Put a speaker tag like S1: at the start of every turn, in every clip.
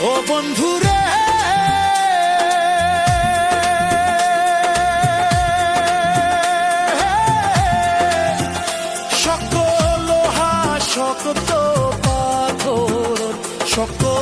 S1: ও বন্ধু রে সকল হাসকত পাথর সকল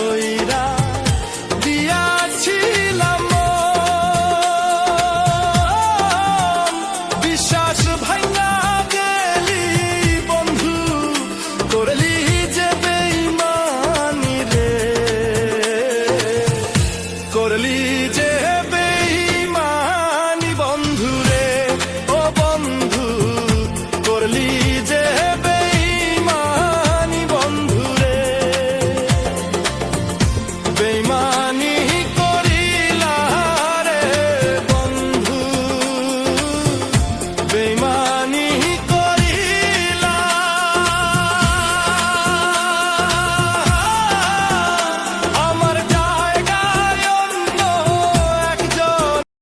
S1: কইরা দিয়াছিলাম। বিশ্বাস ভাঙা গেলি বন্ধু, করলি যে বেইমানি রে। করলি যে বেইমানি বন্ধু রে, ও বন্ধু, করলি